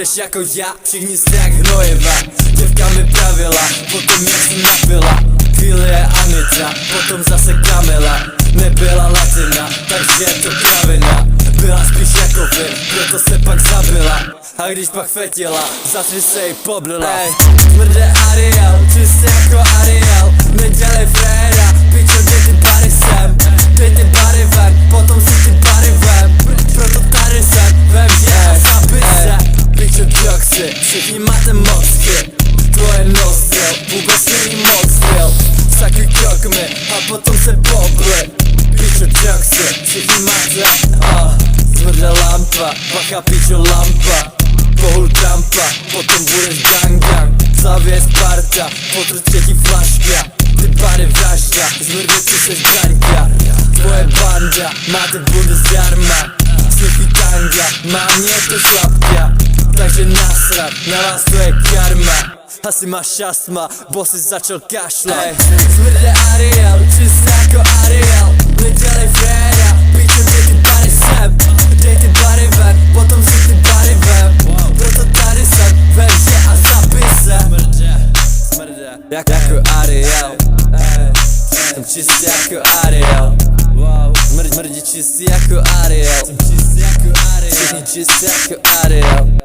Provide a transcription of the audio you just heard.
Drž jako já, všichni jste jak hnojiva Děvka mi pravila, potom jak jsem napila Chvíli je Anita, potom zase Kamila. Nebyla latina, takže je to kravina Byla spíš jako vy, proto se pak zabila. A když pak fetila, zase se jí poblila. Ej, tvrdé Ariel, čistě jako Ariel. Všichni máte ah, Smrde lampa, bacha pičo lampa. Pohul Trumpa, potom budeš gang gang. Slavě Sparta, potr třetí flaška Ty bary vražda, zmrdy ty seš gaňka Tvoje banda, máte bundy zdarma Snuffy tanga, má mě to šlapka Takže nasrat, na vás to je karma. Asi máš šastma, bo si začal kašlat Ej, Smrde Jak, jako Ariel. Jestem czysty jako Ariel. Smerdzi, smerdzi czysty jako Ariel. Jestem czysty jako Ariel. Czysty jako Ariel.